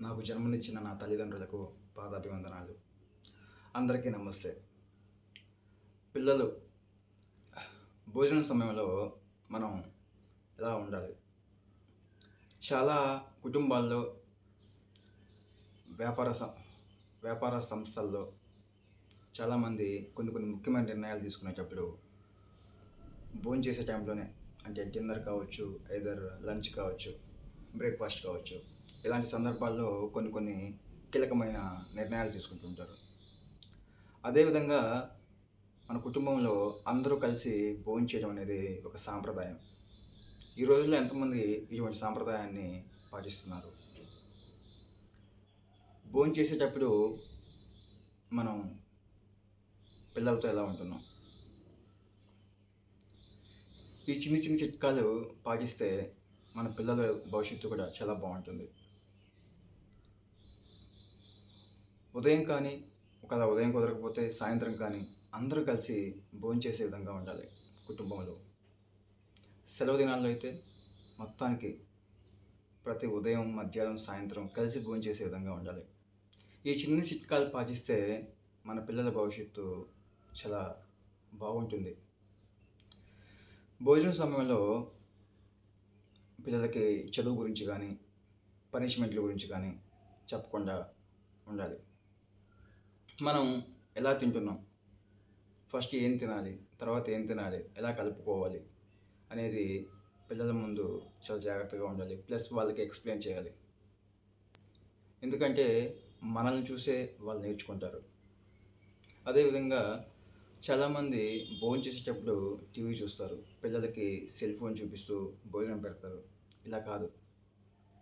నాకు జన్మనిచ్చిన నా తల్లిదండ్రులకు పాదాభివందనాలు. అందరికీ నమస్తే. పిల్లలు భోజనం సమయంలో మనం ఎలా ఉండాలి? చాలా కుటుంబాల్లో వ్యాపార సం వ్యాపార సంస్థల్లో చాలామంది కొన్ని కొన్ని ముఖ్యమైన నిర్ణయాలు తీసుకునేటప్పుడు భోజనం చేసే టైంలోనే అంటే డిన్నర్ కావచ్చు ఐదర్ లంచ్ కావచ్చు బ్రేక్ఫాస్ట్ కావచ్చు ఇలాంటి సందర్భాల్లో కొన్ని కొన్ని కీలకమైన నిర్ణయాలు తీసుకుంటుంటారు అదేవిధంగా మన కుటుంబంలో అందరూ కలిసి భోజనం చేయడం అనేది ఒక సాంప్రదాయం. ఈ రోజుల్లో ఎంతమంది ఇటువంటి సాంప్రదాయాన్ని పాటిస్తున్నారు? భోజనం చేసేటప్పుడు మనం పిల్లలతో ఎలా ఉంటున్నాం? ఈ చిన్న చిన్న చిట్కాలు పాటిస్తే మన పిల్లల భవిష్యత్తు కూడా చాలా బాగుంటుంది. ఉదయం కానీ ఒకవేళ ఉదయం కుదరకపోతే సాయంత్రం కానీ అందరూ కలిసి భోంచేసే విధంగా ఉండాలి కుటుంబంలో. సెలవు దినాల్లో అయితే మొత్తానికి ప్రతి ఉదయం మధ్యాహ్నం సాయంత్రం కలిసి భోంచేసే విధంగా ఉండాలి. ఈ చిన్న చిట్కాలు పాటిస్తే మన పిల్లల భవిష్యత్తు చాలా బాగుంటుంది. భోజనం సమయంలో పిల్లలకి చదువు గురించి కానీ పనిష్మెంట్ల గురించి కానీ చెప్పకుండా ఉండాలి. మనం ఎలా తింటున్నాం? ఫస్ట్ ఏం తినాలి? తర్వాత ఏం తినాలి? ఎలా కలుపుకోవాలి? అనేది పిల్లల ముందు చాలా జాగ్రత్తగా ఉండాలి. ప్లస్ వాళ్ళకి ఎక్స్ప్లెయిన్ చేయాలి. ఎందుకంటే మనల్ని చూసే వాళ్ళు నేర్చుకుంటారు. అదేవిధంగా చాలామంది భోజనం చేసేటప్పుడు టీవీ చూస్తారు. పిల్లలకి సెల్ ఫోన్ చూపిస్తూ భోజనం పెడతారు. ఇలా కాదు.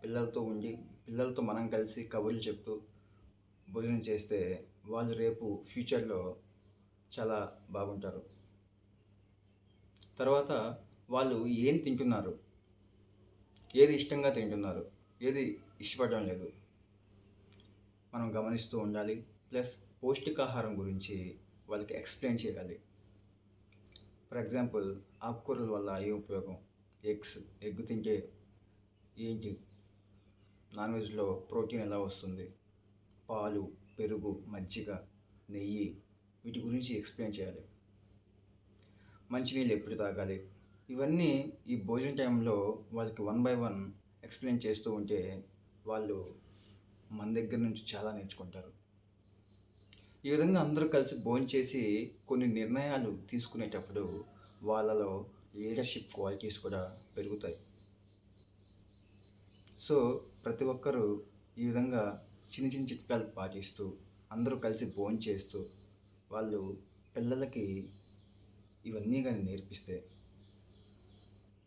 పిల్లలతో ఉండి పిల్లలతో మనం కలిసి కబుర్లు చెప్తూ భోజనం చేస్తే వాళ్ళు రేపు ఫ్యూచర్లో చాలా బాగుంటారు. తర్వాత వాళ్ళు ఏం తింటున్నారు? ఏది ఇష్టంగా తింటున్నారు? ఏది ఇష్టపడడం లేదు. మనం గమనిస్తూ ఉండాలి. ప్లస్ పౌష్టికాహారం గురించి వాళ్ళకి ఎక్స్ప్లెయిన్ చేయాలి. ఫర్ ఎగ్జాంపుల్ ఆకుకూరల వల్ల ఏ ఉపయోగం? ఎగ్స్ ఎగ్ తింటే ఏంటి? నాన్ వెజ్లో ప్రోటీన్ ఎలా వస్తుంది? పాలు పెరుగు మజ్జిగ నెయ్యి వీటి గురించి ఎక్స్ప్లెయిన్ చేయాలి. మంచినీళ్ళు ఎప్పుడు తాగాలి? ఇవన్నీ ఈ భోజన టైంలో వాళ్ళకి వన్ బై వన్ ఎక్స్ప్లెయిన్ చేస్తూ ఉంటే వాళ్ళు మన దగ్గర నుంచి చాలా నేర్చుకుంటారు. ఈ విధంగా అందరూ కలిసి భోజనం చేసి కొన్ని నిర్ణయాలు తీసుకునేటప్పుడు వాళ్ళలో లీడర్షిప్ క్వాలిటీస్ కూడా పెరుగుతాయి. సో ప్రతి ఒక్కరూ ఈ విధంగా చిన్న చిన్న చిట్కాలు పాటిస్తూ అందరూ కలిసి భోజనం చేస్తూ వాళ్ళు పిల్లలకి ఇవన్నీ కానీ నేర్పిస్తే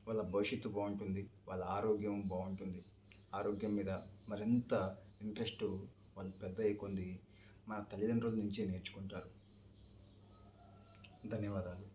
వాళ్ళ భవిష్యత్తు బాగుంటుంది వాళ్ళ ఆరోగ్యం బాగుంటుంది. ఆరోగ్యం మీద మరింత ఇంట్రెస్ట్ వాళ్ళు పెద్ద అయ్యే కొంది మన తల్లిదండ్రుల నుంచే నేర్చుకుంటారు. ధన్యవాదాలు.